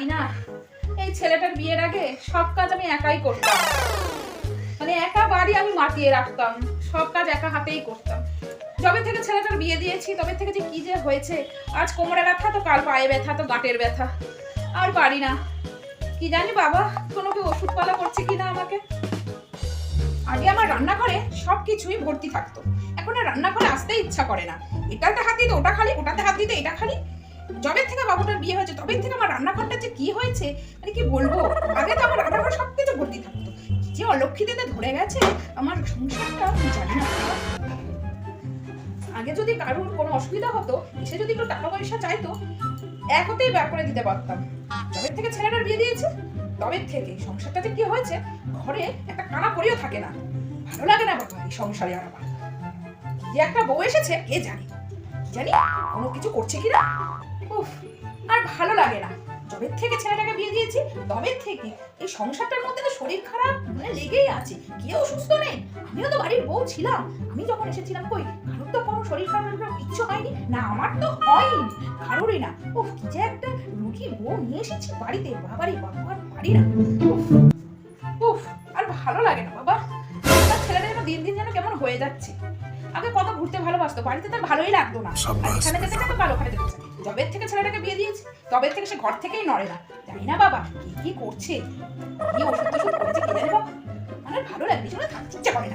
পারি না। এই ছেলেটার বিয়ের আগে সব কাজ আমি একাই করতাম। মানে একা বাড়ি আমি মাতিয়ে রাখতাম। সব কাজ একা হাতেই করতাম। যবে থেকে ছেলেটার বিয়ে দিয়েছি, তবে থেকে যে কি যে হয়েছে, আজ কোমরে ব্যথা, তো কাল পায়ে ব্যথা, তো গাঁটের ব্যথা। আর পারি না। কি জানি বাবা, কোনো কি ওষুধ পালা করছে কিনা আমাকে? আগে আমার রান্নাঘরে সব কিছুই ভর্তি থাকতো। এখন আর রান্নাঘরে আসতে ইচ্ছা করে না। এটাতে হাত দিতে, ওটা খালি, ওটাতে হাত দিতে, এটা খালি। যবে থেকে বাবুটার বিয়ে হয়েছে, তবে থেকে আমার রান্নাঘরটা হয়েছে মানে কি বলব? আগে তো আমার রান্নাঘর সব কিছু ভর্তি থাকতো। যে অলক্ষিতে ধরে গেছে, আমার সংসারটা আমি জানি না। আগে যদি কারোর কোনো অসুবিধা হতো, সে যদি একটু টাকা পয়সা চাইতো, এক হতেই ব্যাক করে দিতে পারতাম। তবে থেকে ছেলেটার বিয়ে দিয়েছে? তবে থেকে। সংসারটা যে কি হয়েছে? ঘরে একটা কানা পড়েও থাকে না। ভালো লাগে না বাবা এই সংসারে আর আমার। যে একটা বউ এসেছে, কে জানি? জানি কোনো কিছু করছে কিনা? উফ, আর ভালো লাগে না। যবে থেকে ছেলেটাকে বিয়ে দিয়েছি, তবে থেকে। এই সংসারটার মধ্যে তো শরীর খারাপ মানে লেগেই আছে। কেউ সুস্থ নেই। আমিও তো বাড়ির বউ ছিলাম। আমি যখন এসেছিলাম, কই, কারোর তো কোনো শরীর খারাপ কিচ্ছু হয়নি? না, আমার তো হয়নি কারোরই না। ও কি যে একটা রুগী বউ নিয়ে এসেছি বাড়িতে। বাবারই বাবা আর পারি না উফ, আর ভালো লাগে না বাবা। ছেলেটা যেন দিন দিন যেন কেমন হয়ে যাচ্ছে। আগে কত ঘুরতে ভালোবাসতো? বাড়িতে তার ভালোই লাগতো না। এখানে যেতে যেতে ভালো ওখানে যেতে। যবে থেকে ছেলেটাকে বিয়ে দিয়েছে। তবে থেকে সে ঘর থেকেই নড়ে না। জানি না বাবা কি কি করছে? কি ওষুধ টষুধ করেছে কে জানে বাবা? মানে ভালো লাগছে না থাকতে ইচ্ছা করে না